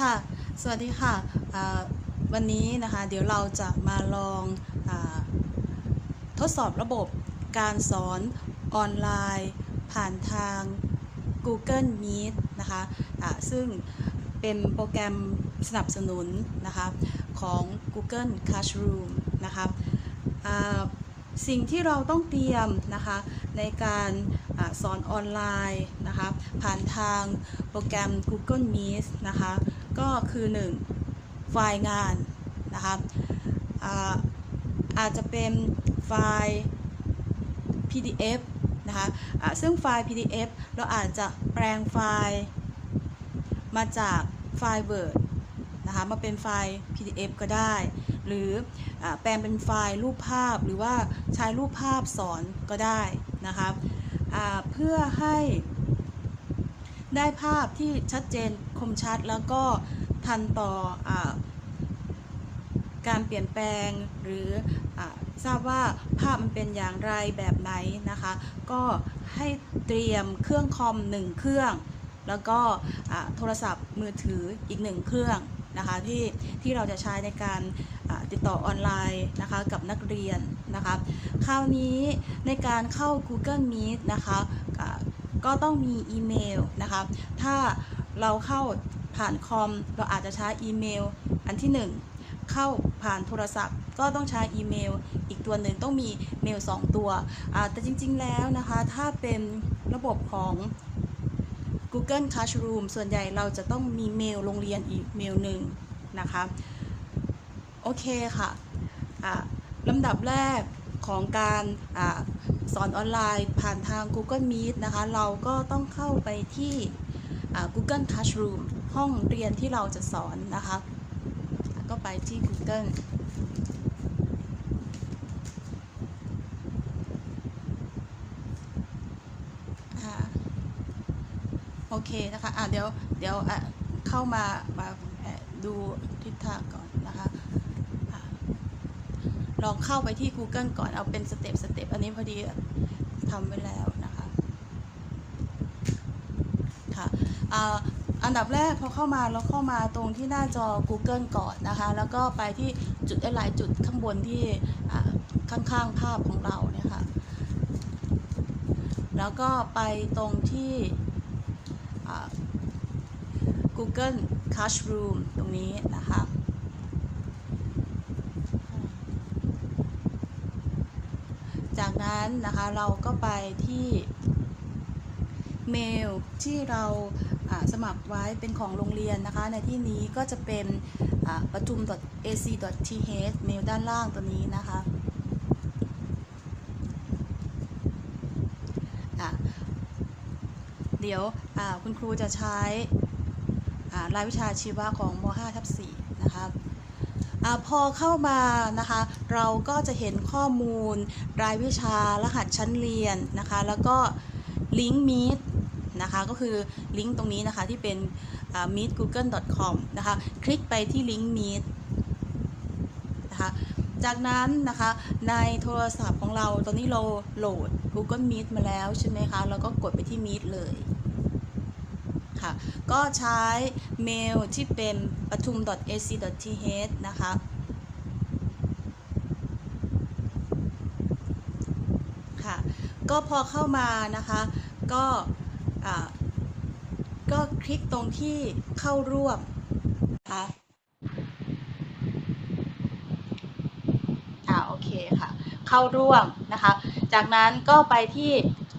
ค่ะ สวัสดีค่ะ วันนี้นะคะเดี๋ยวเราจะมาลองอทดสอบระบบการสอนออนไลน์ ผ่านทาง Google Meet นะคะอ่าซึ่งเป็นโปรแกรมสนับสนุนนะคะของ Google Classroom นะคะ สิ่งที่เราต้องเตรียมนะคะในการอสอนออนไลน์นะคะผ่านทางโปรแกรม Google Meet นะคะก็คือ 1 ไฟล์งานนะคะอาอาจจะเป็นไฟล์ PDF นะคะอ่าซึ่งไฟล์ PDF เราอาจจะแปลงไฟล์มาจากไฟล์ Word นะคะมาเป็นไฟล์ PDF ก็ได้ หรืออแปลงเป็นไฟล์รูปภาพหรือว่าใช้รูปภาพสอนก็ได้นะคะเพื่อให้ได้ภาพที่ชัดเจนคมชัดแล้วก็ทันต่ออการเปลี่ยนแปลงหรืออทราบว่าภาพมันเป็นอย่างไรแบบไหนนะคะ ก็ให้เตรียมเครื่องคอมหนึ่งเครื่อง แล้วก็โทรศัพท์มือถืออีกหนึ่งเครื่องนะคะที่ที่เราจะใช้ในการ ติดต่อออนไลน์นะคะกับนักเรียนนะคะคราวนี้ในการเข้า Google Meet นะคะก็ต้องมีอีเมลนะคะถ้าเราเข้าผ่านคอม เราอาจจะใช้อีเมล อันที่ 1 เข้าผ่านโทรศัพท์ ก็ต้องใช้อีเมล อีกตัวหนึ่งต้องมีเมล 2 ตัวแต่จริงๆแล้วนะคะถ้าเป็นระบบของ Google Classroom ส่วนใหญ่เราจะต้องมีเมลโรงเรียนอีกเมลหนึ่งนะคะ โอเคค่ะอ่าลำดับแรกของการอาสอนออนไลน์ผ่านทาง Google Meet นะคะ เราก็ต้องเข้าไปที่อ่า Google Classroom ห้องเรียนที่เราจะสอนนะคะ ก็ไปที่ Google อโอเคนะคะอะเดี๋ยว เดี๋ยวอะเข้ามามาดูทิศทางก่อนนะคะ ลองเข้าไปที่ Google ก่อนเอาเป็นสเต็ปสเต็ปอันนี้พอดีทำไว้แล้วนะคะค่ะอันดับแรกพอเข้ามาเราเข้ามาตรงที่หน้าจอ Google ก่อนนะคะ แล้วก็ไปที่จุดหลายจุดข้างบนที่ข้างๆภาพของเราเนี่ยค่ะ แล้วก็ไปตรงที่ Google Classroom ตรงนี้นะคะ จาก นั้นนะคะเราก็ไปที่เมลที่เราสมัครไว้เป็นของโรงเรียนนะคะ ในที่นี้ก็จะเป็นประทุม .ac.th เมลด้านล่างตัวนี้นะคะเดี๋ยวคุณครูจะใช้รายวิชาชีวะของม .5 ทับ4นะคะ อพอเข้ามานะคะ เราก็จะเห็นข้อมูล รายวิชารหัสชั้นเรียนนะคะ แล้วก็ลิงก์มีดนะคะก็คือลิงก์ตรงนี้นะคะที่เป็น meetgoogle.com นะคะคลิกไปที่ลิงก์ meet นะคะจากนั้นนะคะในโทรศัพท์ของเราตอนนี้เราโหลด Google Meet มาแล้วใช่ไหมคะ แล้วก็กดไปที่ Meet เลย ค่ะ ก็ใช้เมลที่เป็นประทุม .ac.th นะคะค่ะ ก็พอเข้ามานะคะ ก็ก็คลิกตรงที่เข้าร่วมนะคะอ่าโอเคค่ะ เข้าร่วมนะคะ จากนั้นก็ไปที่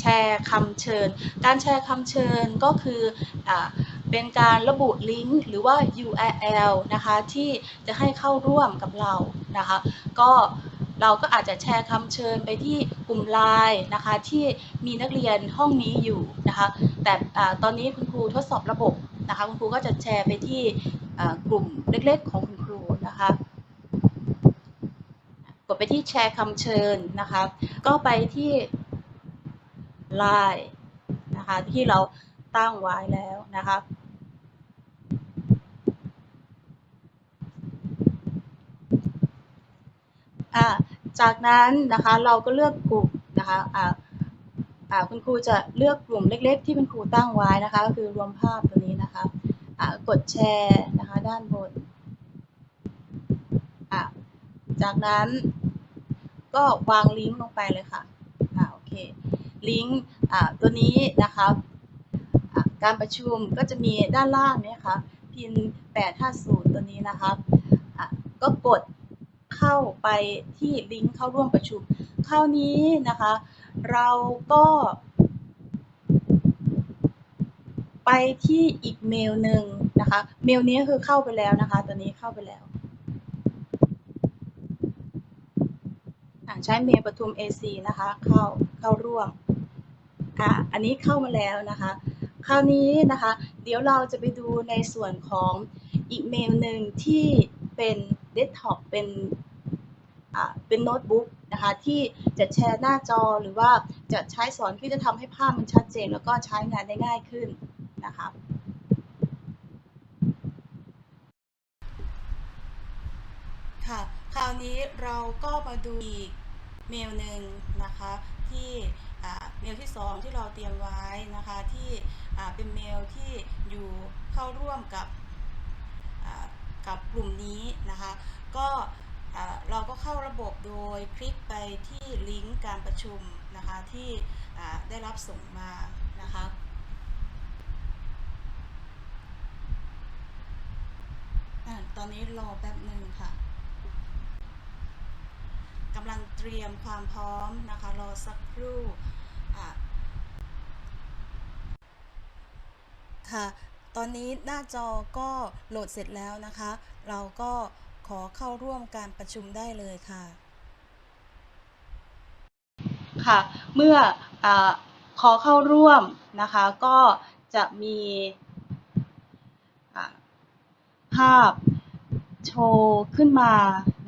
แชร์คำเชิญ การแชร์คำเชิญก็คืออเป็นการระบุลิงก์หรือว่า URL นะคะที่จะให้เข้าร่วมกับเรานะคะก็เราก็อาจจะแชร์คำเชิญไปที่กลุ่มไลน์นะคะที่มีนักเรียนห้องนี้อยู่นะคะแต่ตอนนี้คุณครูทดสอบระบบนะคะคุณครูก็จะแชร์ไปที่กลุ่มเล็กๆของคุณครูนะคะกดไปที่แชร์คำเชิญนะคะก็ไปที่ Line นะคะที่เราตั้งไว้แล้วนะคะจากนั้นนะคะเราก็เลือกกลุ่มนะคะอ่าคุณครูจะเลือกกลุ่มเล็ก ๆ ที่คุณครูตั้งไว้นะคะก็คือรวมภาพตัวนี้นะคะกดแชร์นะคะด้านบน จากนั้นก็วางลิงก์ลงไปเลยค่ะ ลิงก์ตัวนี้นะคะะการประชุมก็จะมีด้านล่างเนี่ยค่ะพิน 850 ตัวนี้นะคะะก็กดเข้าไปที่ลิงก์เข้าร่วมประชุมคราวนี้นะคะ เราก็ไปที่อีกเมลหนึ่งนะคะ เมลนี้คือเข้าไปแล้วนะคะ ตัวนี้เข้าไปแล้วอะใช้เมลประทุม AC นะคะ เข้าเข้าร่วม อะ อันนี้เข้ามาแล้วนะคะ คราวนี้นะคะ เดี๋ยวเราจะไปดูในส่วนของอีกเมลหนึ่งที่เป็นเดสก์ท็อปเป็นอ่าเป็นโน้ตบุ๊กนะคะที่จะแชร์หน้าจอหรือว่าจะใช้สอนที่จะทำให้ภาพมันชัดเจน แล้วก็ใช้งานได้ง่ายขึ้นนะคะค่ะ คราวนี้เราก็มาดูอีกเมลหนึ่งนะคะที่ มลที่ 2 ที่เราเตรียมไว้นะคะที่เป็นเมลที่อยู่เข้าร่วมกับกับกลุ่มนี้นะคะ ก็เราก็เข้าระบบโดยคลิกไปที่ลิงก์การประชุมนะคะที่ได้รับส่งมานะคะอตอนนี้รอแป๊บหนึ่งค่ะกำลังเตรียมความพร้อมนะคะ รอสักครู่ อะ ค่ะ ตอนนี้หน้าจอก็โหลดเสร็จแล้วนะคะ เราก็ขอเข้าร่วมการประชุมได้เลยค่ะ ค่ะ เมื่ออขอเข้าร่วมนะคะ ก็จะมีภาพโชว์ขึ้นมา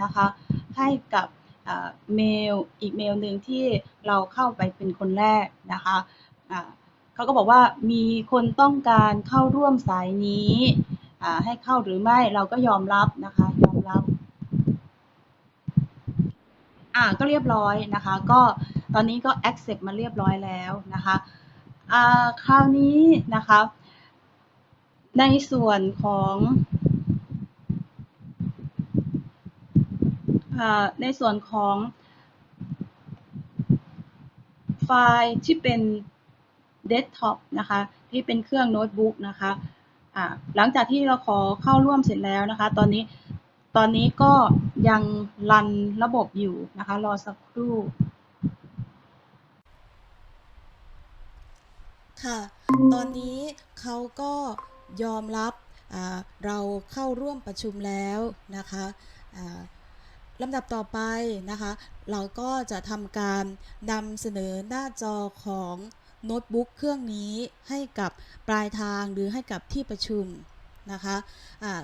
นะคะ ให้กับ เมลอีกเมลหนึ่งที่เราเข้าไปเป็นคนแรกนะคะเขาก็บอกว่ามีคนต้องการเข้าร่วมสายนี้ให้เข้าหรือไม่เราก็ยอมรับนะคะยอมรับอ่าก็เรียบร้อยนะคะก็ตอนนี้ก็ accept มาเรียบร้อยแล้วนะคะคราวนี้นะคะในส่วนของอ่า ในส่วนของไฟล์ที่เป็นเดสก์ท็อปนะคะที่เป็นเครื่องโน้ตบุ๊กนะคะหลังจากที่เราขอเข้าร่วมเสร็จแล้วนะคะ ตอนนี้ตอนนี้ก็ยังรันระบบอยู่นะคะ รอสักครู่ค่ะ ตอนนี้เขาก็ยอมรับเราเข้าร่วมประชุมแล้วนะคะ ลำดับต่อไปนะคะ เราก็จะทำการนำเสนอหน้าจอของโน้ตบุ๊กเครื่องนี้ให้กับปลายทางหรือให้กับที่ประชุมนะคะอ่า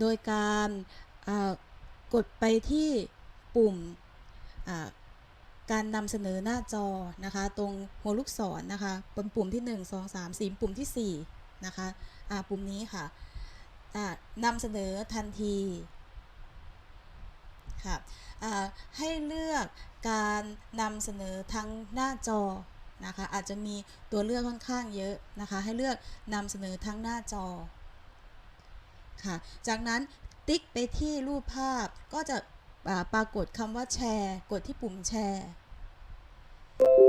โดยการกดไปที่ปุ่มการนำเสนอหน้าจอนะคะ ตรงหัวลูกศรนะคะบนปุ่มที่ 1 2 3 4 ปุ่มที่ 4 นะคะปุ่มนี้ค่ะนำเสนอทันที ค่ะให้เลือกการนำเสนอทั้งหน้าจอนะคะอาจจะมีตัวเลือกค่อนข้างเยอะนะคะ ให้เลือกนำเสนอทั้งหน้าจอค่ะ จากนั้นติ๊กไปที่รูปภาพก็จะปรากฏคำว่าแชร์ กดที่ปุ่มแชร์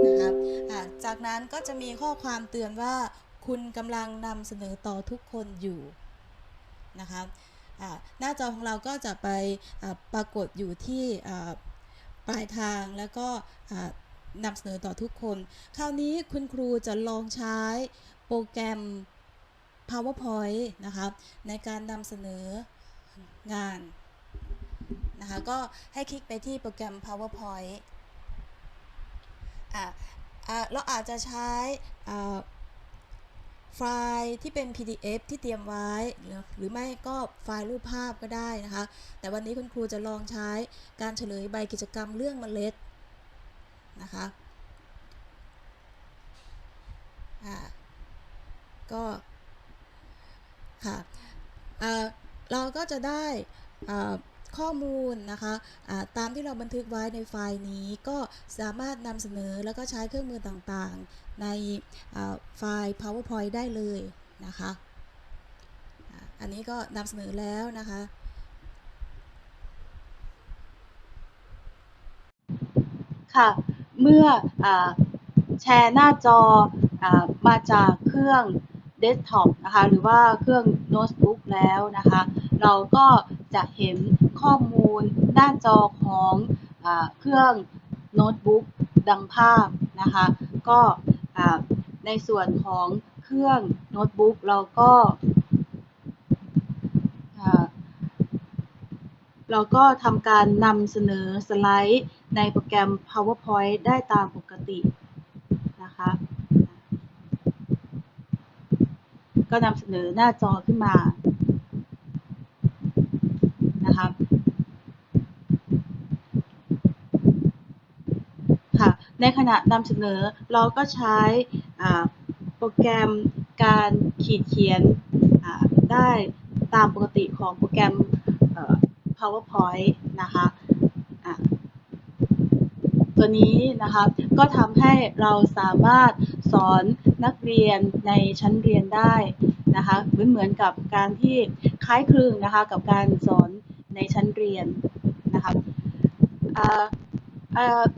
นะคะอ่าจากนั้นก็จะมีข้อความเตือนว่า คุณกำลังนำเสนอต่อทุกคนอยู่นะคะอ่า หน้าจอของเราก็จะไปปรากฏอยู่ที่ปลายทางแล้วก็นำเสนอต่อทุกคน คราวนี้คุณครูจะลองใช้โปรแกรม PowerPoint นะคะในการนำเสนองานนะคะก็ให้คลิกไปที่โปรแกรม PowerPoint อะอะเราอาจจะใช้อ่า ไฟล์ที่เป็น PDF ที่เตรียมไว้ หรือไม่ก็ไฟล์รูปภาพก็ได้นะคะ แต่วันนี้คุณครูจะลองใช้การเฉลยใบกิจกรรมเรื่องเมล็ดนะคะก็ค่ะเราก็จะได้อ่า ข้อมูลนะคะอ่าตามที่เราบันทึกไว้ในไฟล์นี้ ก็สามารถนำเสนอแล้วก็ใช้เครื่องมือต่างๆ ในไฟล์ PowerPoint ได้เลยนะคะ อันนี้ก็นำเสนอแล้วนะคะค่ะ เมื่ออแชร์หน้าจออมาจากเครื่องเดสก์ท็อปนะคะ หรือว่าเครื่องโน้ตบุ๊กแล้วนะคะ เราก็จะเห็น ข้อมูลหน้าจอของอเครื่องโน้ตบุ๊กดังภาพนะคะ ก็ในส่วนของเครื่องโน้ตบุ๊กเราก็เราก็ทำการนำเสนอสไลด์ในโปรแกรม PowerPoint ได้ตามปกตินะคะ ก็นำเสนอหน้าจอขึ้นมานะคะค่ะ ในขณะนำเสนอเราก็ใช้โปรแกรมการขีดเขียนได้ตามปกติของโปรแกรม PowerPoint นะคะะตัวนี้นะคะก็ทำให้เราสามารถสอนนักเรียนในชั้นเรียนได้นะคะเหมือนเหมือนกับการที่คล้ายคลึงนะคะกับการสอนในชั้นเรียนนะคะ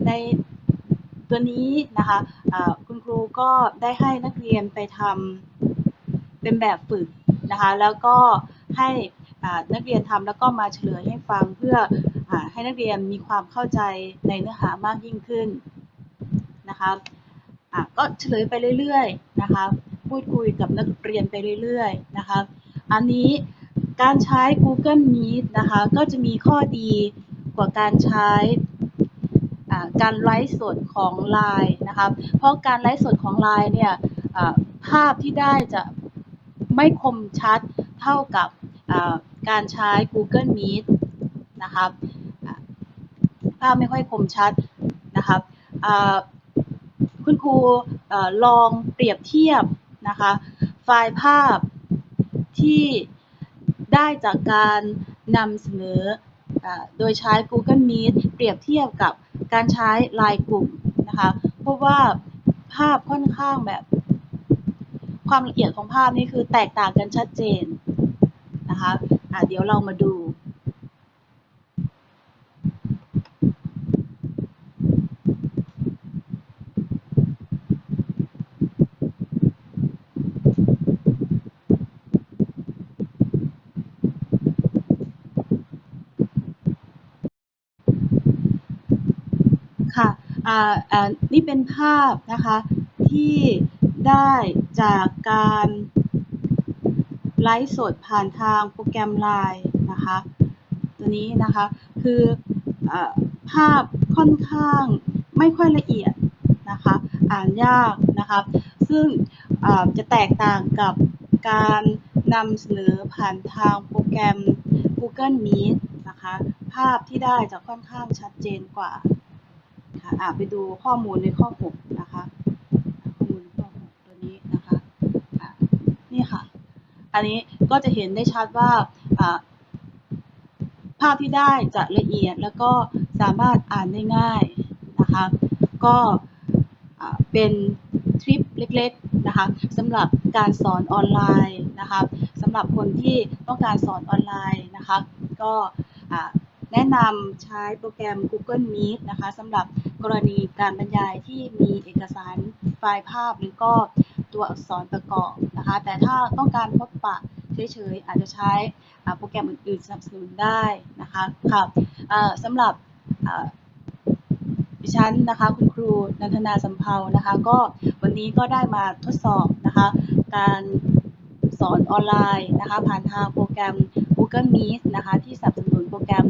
ใน ตัวนี้นะคะคุณครูก็ได้ให้นักเรียนไปทำเป็นแบบฝึกนะคะแล้วก็ให้นักเรียนทำแล้วก็มาเฉลยให้ฟังเพื่ออให้นักเรียนมีความเข้าใจในเนื้อหามากยิ่งขึ้นนะคะะก็เฉลยไปเรื่อยๆนะคะพูดคุยกับนักเรียนไปเรื่อยๆนะคะอันนี้การใช้ Google Meet นะคะก็จะมีข้อดีกว่าการใช้ การไลฟ์สดของ Line นะคะเพราะการไลฟ์สดของ Line เนี่ยภาพที่ได้จะไม่คมชัดเท่ากับการใช้ Google Meet นะครับภาพไม่ค่อยคมชัดนะครับคุณครูลองเปรียบเทียบนะคะไฟล์ภาพที่ได้จากการนำเสนอ โดยใช้ Google Meet เปรียบเทียบกับการใช้ไลน์กลุ่มนะคะเพราะว่าภาพค่อนข้างแบบ ความละเอียดของภาพนี่คือแตกต่างกันชัดเจนนะคะะเดี๋ยวเรามาดู ค่ะอ่าอ่า นี่เป็นภาพนะคะที่ได้จากการไลฟ์สดผ่านทางโปรแกรม Line นะคะตัวนี้นะคะคืออภาพค่อนข้างไม่ค่อยละเอียดนะคะอ่านยากนะคะซึ่งจะแตกต่างกับการนำเสนอผ่านทางโปรแกรม Google Meet นะคะภาพที่ได้จะค่อนข้างชัดเจนกว่า ค่ะอะไปดูข้อมูลในข้อ 6 นะคะ ข้อมูลในข้อ 6 ตัวนี้นะคะอะนี่ค่ะ อันนี้ก็จะเห็นได้ชัดว่าอะภาพที่ได้จะละเอียดแล้วก็สามารถอ่านได้ง่ายนะคะ ก็เป็นทริปเล็กๆนะคะสำหรับการสอนออนไลน์นะคะสำหรับคนที่ต้องการสอนออนไลน์นะคะ ก็แนะนำใช้โปรแกรม Google Meet นะคะสำหรับ กรณีการบรรยายที่มีเอกสารไฟล์ภาพ หรือก็ตัวอักษรประกอบนะคะ แต่ถ้าต้องการพบปะเฉยๆอาจจะใช้โปรแกรมอื่นๆสนับสนุนได้นะคะค่ะสำหรับดิฉันนะคะคุณครูนันทนาสัมเพานะคะ ก็วันนี้ก็ได้มาทดสอบนะคะการสอนออนไลน์นะคะผ่านทางโปรแกรม Google Meet นะคะที่สนับสนุนโปรแกรม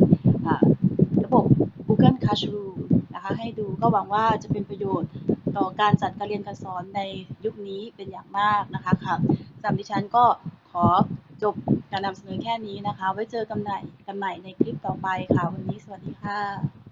ระบบ Google Classroom นะคะ ให้ดูก็หวังว่าจะเป็นประโยชน์ต่อการจัดการเรียนการสอนในยุคนี้เป็นอย่างมากนะคะค่ะสำหรับดิฉันก็ขอจบการนำเสนอแค่นี้นะคะ ไว้เจอกันใหม่กันใหม่ในคลิปต่อไปค่ะ วันนี้สวัสดีค่ะ